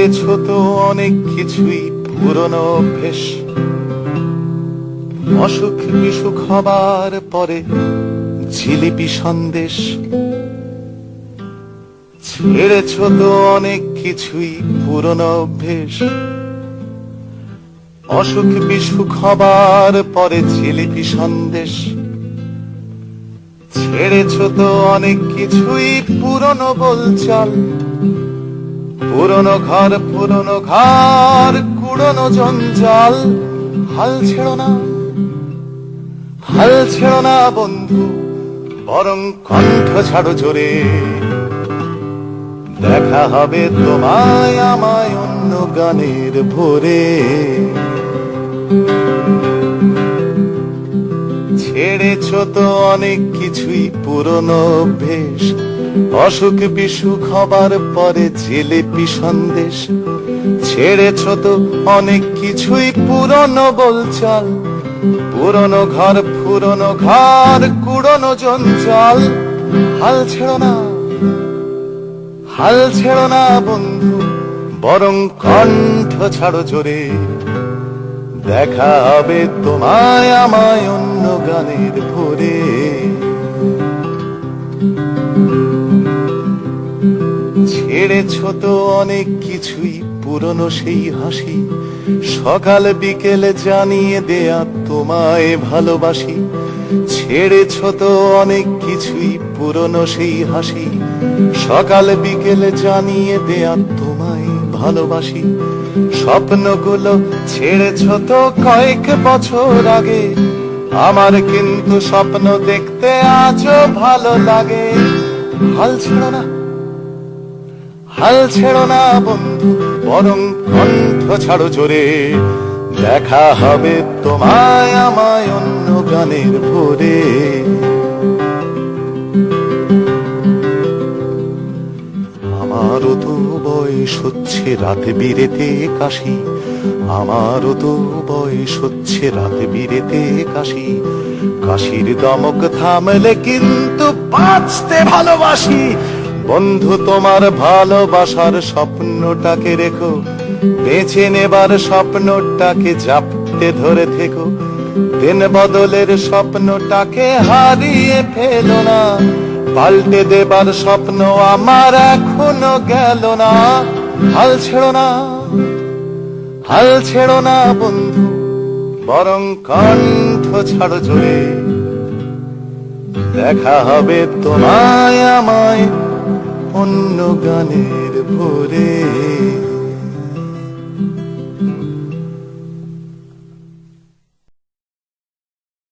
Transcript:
ছেড়েছ তো অনেক কিছুই পুরনো অভ্যেস। অসুখ বিসুখ হবার পরে জিলিপি সন্দেশ। ছেড়েছ তো অনেক কিছুই পুরনো অভ্যেস। অসুখ বিসুখ হবার পরে জিলিপি সন্দেশ। ছেড়েছ তো অনেক কিছুই পুরনো বলচাল। পুরনো ঘর পুরনো ঘর, কুড়নো জঞ্জাল। হাল ছেড়ো না, হাল ছেড়ো না বন্ধু, বরং কণ্ঠ ছাড়ো জোরে। দেখা হবে তোমায় আমায় অন্য গানের ভোরে। ছেড়েছ তো অনেক কিছুই পুরনো অভ্যেস অসুখ বিসুখ হবার পরে জিলিপি সন্দেশ। ছেড়েছ তো অনেক কিছুই পুরনো বলচাল। পুরনো ঘর পুরনো ঘর, কুড়নো জঞ্জাল। হাল ছেড়ো না, হাল ছেড়ো না বন্ধু, বরং কণ্ঠ ছাড়ো জোরে। দেখা হবে তোমায় আমায় অন্য গানের ভোরে। ছেড়েছ তো অনেক কিছুই, পুরনো সেই হাসি। সকাল, বিকেলে জানিয়ে দেয়া তোমায় ভালোবাসি। ছেড়েছ তো অনেক কিছুই, পুরনো সেই হাসি। সকাল, বিকেলে জানিয়ে দেয়া তোমায় ভালোবাসি। স্বপ্নগুলো ছেড়েছ তো কয়েক বছর আগে। আমার কিন্তু স্বপ্ন দেখতে আজও ভালো লাগে। হাল ছেড়ো না। হাল ছেড়ো না বন্ধু, বরং কণ্ঠ ছাড়ো জোরে। দেখা হবে তোমায় আমায় অন্য গানের ভোরে। বয়স হচ্ছে রাতে বিরেতে কাশি। আমারও তো বয়স হচ্ছে রাতে বিরেতে কাশি। কাশির দমক থামলে কিন্তু বাঁচতে ভালোবাসি। বন্ধু, তোমার ভালোবাসার স্বপ্নটাকে রেখো। বেঁচে নেবার স্বপ্নটাকে জাপতে ধরে থেকো। দিন বদলের স্বপ্নটাকে হারিয়ে ফেলো না। পাল্টে দেবার স্বপ্ন আমার এখনও গেল না। হাল ছেড়ো না, হাল ছেড়ো না বন্ধু, বরং কণ্ঠ ছাড়ো জোরে। দেখা হবে তোমায় আমায় অন্য গানের ভোরে।